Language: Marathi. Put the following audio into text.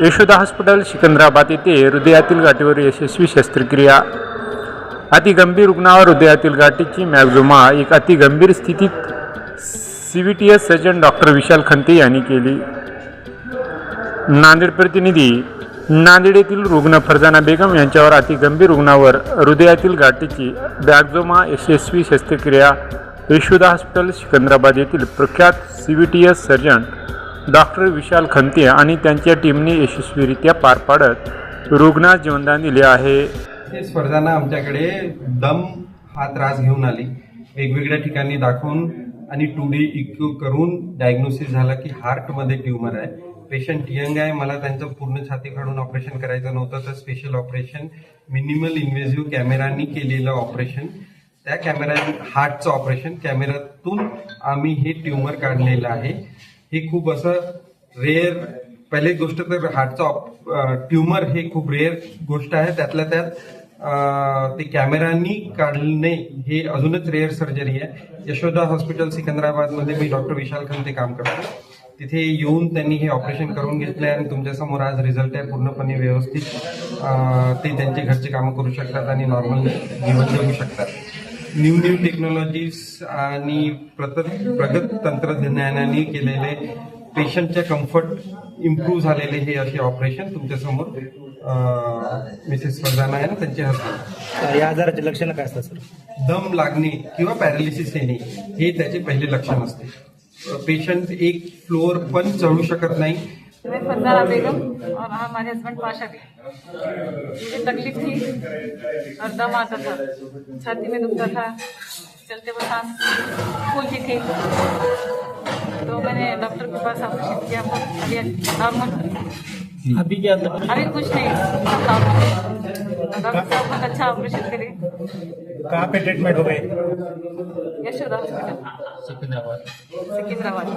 यशोदा हॉस्पिटल सिकंदराबाद येथे हृदयातील गाठीवर यशस्वी शस्त्रक्रिया. अतिगंभीर रुग्णावर हृदयातील गाठीची मॅक्झोमा. एक अतिगंभीर स्थितीत C V T S surgeon doctor Vishal Khante यांनी केली. नांदेड प्रतिनिधी नांदेड येथील रुग्ण फरजाना बेगम यांच्यावर अतिगंभीर रुग्णावर हृदयातील गाठीची मॅक्झोमा यशस्वी शस्त्रक्रिया. यशोदा हॉस्पिटल सिकंदराबाद येथील प्रख्यात C V T S surgeon doctor Vishal Khante आणि त्यांच्या टीमने यशस्वीरित्या पार पाडत रुग्णास जीवनदान दिले आहे. हे स्पर्धांना आमच्याकडे दम हा त्रास घेऊन आली. वेगवेगळ्या ठिकाणी दाखवून आणि टू डी इक्यू करून डायग्नोसिस झाला की हार्टमध्ये ट्युमर आहे. पेशंट यंग आहे मला त्यांचं पूर्ण छाती काढून ऑपरेशन करायचं नव्हतं तर स्पेशल ऑपरेशन मिनिमल इन्व्हेझिव्ह कॅमेरानी केलेलं ऑपरेशन त्या कॅमेरा हार्टचं ऑपरेशन कॅमेऱ्यातून आम्ही हे ट्युमर काढलेलं आहे. हे खूप असं रेअर पहिली गोष्ट तर हार्टचा ट्युमर हे खूप रेअर गोष्ट आहे. त्यातल्या त्यात ते कॅमेरानी काढणे हे अजूनच रेअर सर्जरी आहे. यशोदा हॉस्पिटल सिकंदराबादमध्ये मी डॉक्टर विशाल खंते काम करतो. तिथे येऊन त्यांनी हे ऑपरेशन करून घेतले आणि तुमच्यासमोर आज रिझल्ट आहे. पूर्णपणे व्यवस्थित ते त्यांचे घरचे कामं करू शकतात आणि नॉर्मल जीवन जगू शकतात. न्यू न्यू टेक्नॉलॉजीज आणि प्रत प्रगत तंत्रज्ञानाने केलेले पेशंटच्या कम्फर्ट इम्प्रूव्ह झालेले हे असे ऑपरेशन तुमच्यासमोर मिसेस स्पर्धाना आहे ना त्यांचे हस्ते. या आजाराचे लक्षणं काय असतात सर? दम लागणे किंवा पॅरालिसिस येणे हे त्याचे पहिले लक्षण असते. पेशंट एक फ्लोअर पण चढू शकत नाही. मैं फरजाना बेगम और हमारे हस्बैंड पाशा भी मुझे तकलीफ़ थी और दम आता था। छाती में दुखता था चलते वक्त सांस फूलती थी। तो मैंने डॉक्टर के पास ऑपरेशन किया अभी नॉर्मल अभी क्या अभी कुछ नहीं डॉक्टर साहब बहुत अच्छा ऑपरेशन करे। कहाँ पे ट्रीटमेंट हो गए यशोदा हॉस्पिटल सिकंदराबाद।